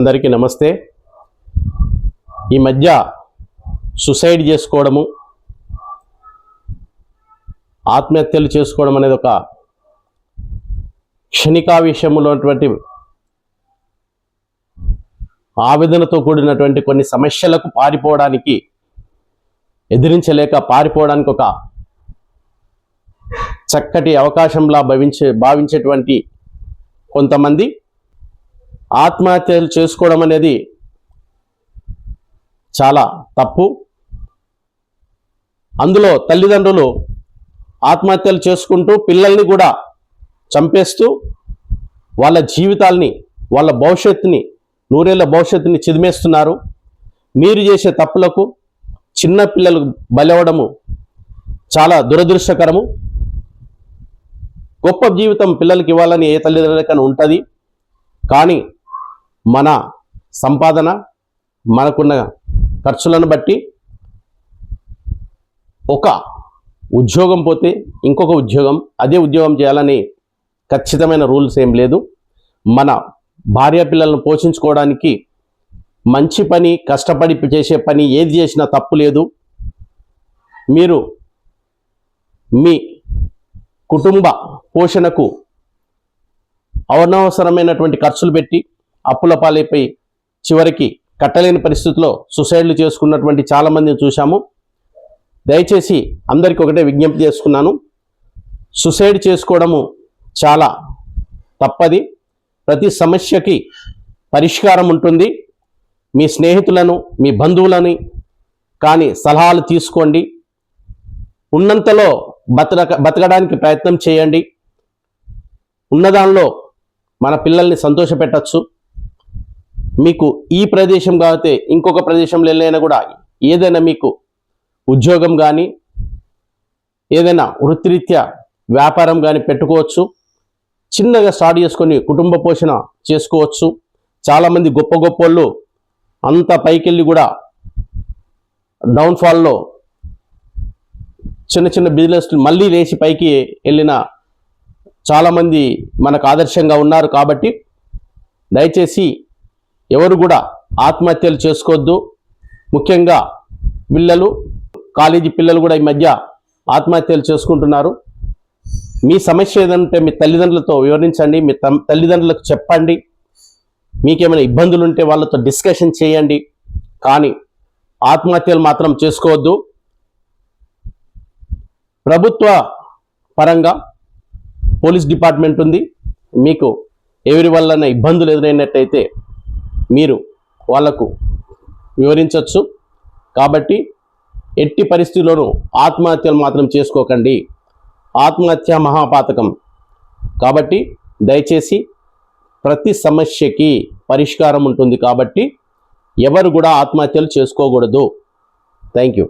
అందరికీ నమస్తే. ఈ మధ్య సుసైడ్ చేసుకోవడము ఆత్మహత్యలు చేసుకోవడం అనేది ఒక క్షణికావిషయములోటువంటి ఆవేదనతో కూడినటువంటి కొన్ని సమస్యలకు పారిపోవడానికి ఎదిరించలేక పారిపోవడానికి ఒక చక్కటి అవకాశంలా భావించే భావించేటువంటి కొంతమంది ఆత్మహత్యలు చేసుకోవడం అనేది చాలా తప్పు. అందులో తల్లిదండ్రులు ఆత్మహత్యలు చేసుకుంటూ పిల్లల్ని కూడా చంపేస్తూ వాళ్ళ జీవితాల్ని వాళ్ళ భవిష్యత్తుని నూరేళ్ళ భవిష్యత్తుని చిదిమేస్తున్నారు. మీరు చేసే తప్పులకు చిన్న పిల్లలు బలవడము చాలా దురదృష్టకరము. గొప్ప జీవితం పిల్లలకి ఇవ్వాలని ఏ తల్లిదండ్రులకైనా ఉంటుంది. కానీ మన సంపాదన మనకున్న ఖర్చులను బట్టి ఒక ఉద్యోగం పోతే ఇంకొక ఉద్యోగం అదే ఉద్యోగం చేయాలని ఖచ్చితమైన రూల్స్ ఏం లేదు. మన భార్య పిల్లలను పోషించుకోవడానికి మంచి పని కష్టపడి చేసే పని ఏది చేసినా తప్పు లేదు. మీరు మీ కుటుంబ పోషణకు అనవసరమైనటువంటి ఖర్చులు పెట్టి అప్పుల పాలైపోయి చివరికి కట్టలేని పరిస్థితుల్లో సుసైడ్లు చేసుకున్నటువంటి చాలామందిని చూశాము. దయచేసి అందరికీ ఒకటే విజ్ఞప్తి చేసుకున్నాను సుసైడ్ చేసుకోవడము చాలా తప్పది. ప్రతి సమస్యకి పరిష్కారం ఉంటుంది. మీ స్నేహితులను మీ బంధువులని కానీ సలహాలు తీసుకోండి. ఉన్నంతలో బతక బతకడానికి ప్రయత్నం చేయండి. ఉన్నదానిలో మన పిల్లల్ని సంతోషపెట్టచ్చు. మీకు ఈ ప్రదేశం కాకపోతే ఇంకొక ప్రదేశంలో వెళ్ళైనా కూడా ఏదైనా మీకు ఉద్యోగం కానీ ఏదైనా వృత్తిరీత్యా వ్యాపారం కానీ పెట్టుకోవచ్చు. చిన్నగా స్టార్ట్ చేసుకొని కుటుంబ పోషణ చేసుకోవచ్చు. చాలామంది గొప్ప గొప్ప వాళ్ళు అంత పైకెళ్ళి కూడా డౌన్ఫాల్లో చిన్న చిన్న బిజినెస్లు మళ్ళీ లేచి పైకి వెళ్ళిన చాలామంది మనకు ఆదర్శంగా ఉన్నారు కాబట్టి దయచేసి ఎవరు కూడా ఆత్మహత్యలు చేసుకోవద్దు. ముఖ్యంగా పిల్లలు కాలేజీ పిల్లలు కూడా ఈ మధ్య ఆత్మహత్యలు చేసుకుంటున్నారు. మీ సమస్య ఏదంటే మీ తల్లిదండ్రులతో వివరించండి మీ తమ్- తల్లిదండ్రులకు చెప్పండి. మీకేమైనా ఇబ్బందులు ఉంటే వాళ్ళతో డిస్కషన్ చేయండి. కానీ ఆత్మహత్యలు మాత్రం చేసుకోవద్దు. ప్రభుత్వ పరంగా పోలీస్ డిపార్ట్మెంట్ ఉంది. మీకు ఎవరి వల్లన ఇబ్బందులు ఎదురైనట్టయితే మీరు వాళ్ళకు వివరించవచ్చు కాబట్టి ఎట్టి పరిస్థితుల్లోనూ ఆత్మహత్యలు మాత్రం చేసుకోకండి. ఆత్మహత్య మహాపాతకం. కాబట్టి దయచేసి ప్రతి సమస్యకి పరిష్కారం ఉంటుంది కాబట్టి ఎవరు కూడా ఆత్మహత్యలు చేసుకోకూడదు. Thank you.